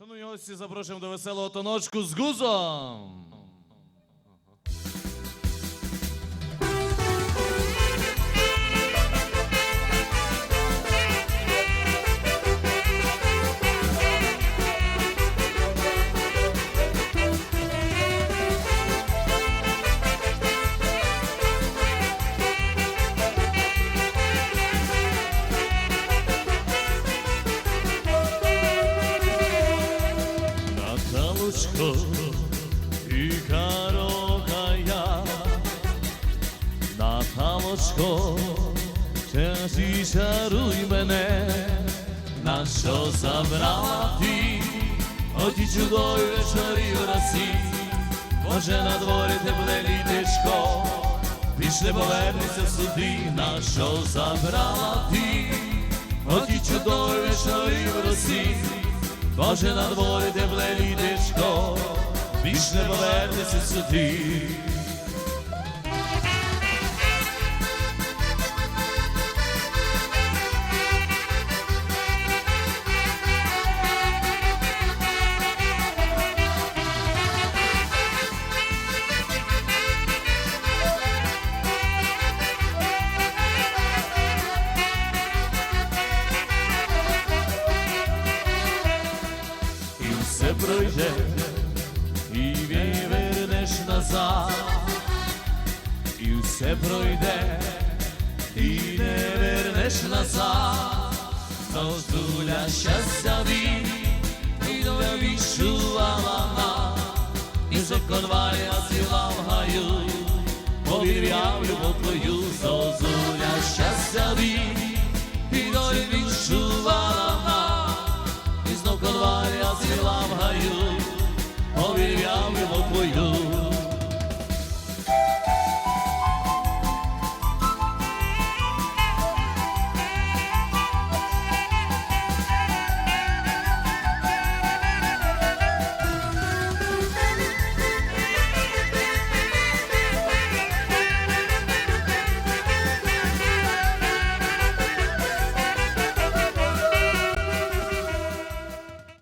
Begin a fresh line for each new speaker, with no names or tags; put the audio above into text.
Шановні гості, запрошуємо до веселого тоночку з гузом. Наталочко і карока я, Наталочко, часі чаруй мене, на що забрала ти, оті в Росі, може на дворі тепле літечко, пішли повернися сюди, на що забрала ти, оті чудові. Боже на дворі тепле літечко, більш не повернеться сюди. І все пройде, і вернеш назад, і все пройде, і не вернеш назад, тож дуля щастя він, доля відчувала нам, і конвалія ціла в гаю, повіряв любов твою,